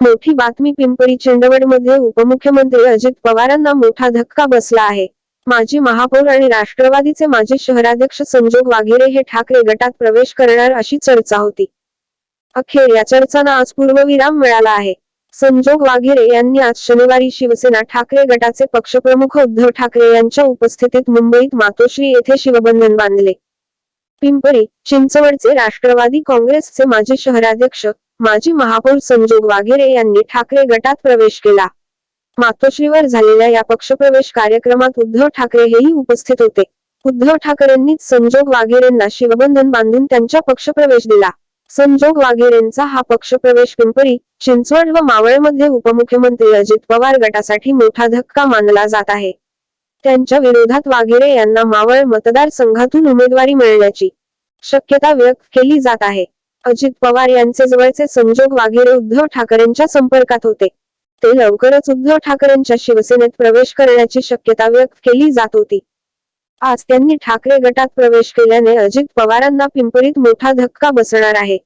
मोठी बातमी पिंपरी चिंचवडमध्ये उपमुख्यमंत्री अजित पवारांना मोठा धक्का बसला आहे. माजी महापौर आणि राष्ट्रवादीचे माजी शहराध्यक्ष संजोग वाघेरे हे ठाकरे गटात प्रवेश करणार अशी चर्चा होती. अखेर या चर्चांना आज पूर्वविराम मिळाला आहे. संजोग वाघेरे यांनी आज शनिवारी शिवसेना ठाकरे गटाचे पक्षप्रमुख उद्धव ठाकरे यांच्या उपस्थितीत मुंबईत मातोश्री येथे शिवबंधन बांधले. पिंपरी चिंचवडचे राष्ट्रवादी काँग्रेसचे माजी शहराध्यक्ष माजी महापौर संजोग वाघेरे यांनी ठाकरे गटात प्रवेश केला. मातोश्रीवर झालेल्या या पक्षप्रवेश कार्यक्रमात उद्धव ठाकरे हेही उपस्थित होते. उद्धव ठाकरेंनीच संजोग वाघेरेंना शिवबंधन बांधून त्यांच्या पक्षप्रवेश दिला. संजोग वाघेरेंचा हा पक्षप्रवेश पिंपरी चिंचवड व मावळमध्ये उपमुख्यमंत्री अजित पवार गटासाठी मोठा धक्का मानला जात आहे. त्यांच्या विरोधात वाघेरे यांना मावळ मतदारसंघातून उमेदवारी मिळण्याची शक्यता व्यक्त केली जात आहे. अजित पवार यांचे जवळचे संजोग वाघेरे उद्धव ठाकरेंच्या संपर्कात होते. ते लवकरच उद्धव ठाकरेंच्या शिवसेनेत प्रवेश करण्याची शक्यता व्यक्त केली जात होती. आज त्यांनी ठाकरे गटात प्रवेश केल्याने अजित पवारांना पिंपरीत मोठा धक्का बसणार आहे.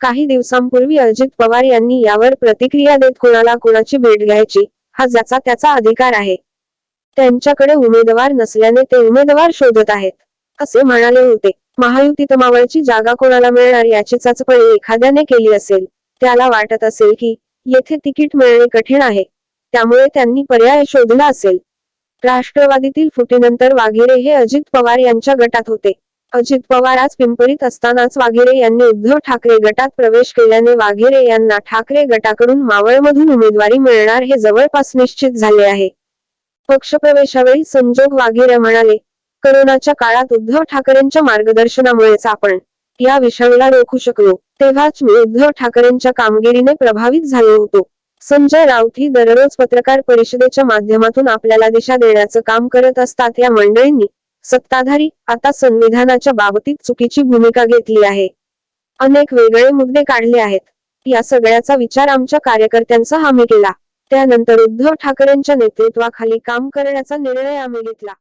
काही दिवसांपूर्वी अजित पवार यांनी यावर प्रतिक्रिया देत कोणाला कोणाची भेट घ्यायची हा ज्याचा त्याचा अधिकार आहे. त्यांच्याकडे उमेदवार नसल्याने ते उमेदवार शोधत आहेत असे म्हणाले होते. महायुतीत मावळची जागा कोणाला मिळणार याची चाचपणी एखाद्याने केली असेल त्याला वाटत असेल की येथे तिकीट मिळणे कठीण आहे त्यामुळे त्यांनी पर्याय शोधला असेल. राष्ट्रवादीतील फुटीनंतर वाघेरे हे अजित पवार यांच्या गटात होते. अजित पवार आज पिंपरीत असतानाच वाघेरे यांनी उद्धव ठाकरे गटात प्रवेश केल्याने वाघेरे यांना ठाकरे गटाकडून मावळमधून उमेदवारी मिळणार हे जवळपास निश्चित झाले आहे. पक्षप्रवेशावेळी संजोग वाघेरे म्हणाले करोनाच्या काळात उद्धव ठाकरेंच्या मार्गदर्शनामुळेच आपण या विषाणूला रोखू शकलो. तेव्हाच मी उद्धव ठाकरेंच्या कामगिरीने प्रभावित झालो होतो. संजय राऊत ही दररोज पत्रकार परिषदेच्या माध्यमातून आपल्याला दिशा देण्याचं काम करत असतात या मंडळींनी सत्ताधारी आता संविधानाच्या बाबतीत चुकीची भूमिका घेतली आहे. अनेक वेगळे मुद्दे काढले आहेत. या सगळ्याचा विचार आमच्या कार्यकर्त्यांचा आम्ही केला. त्यानंतर उद्धव ठाकरेंच्या नेतृत्वाखाली काम करण्याचा निर्णय आम्ही घेतला.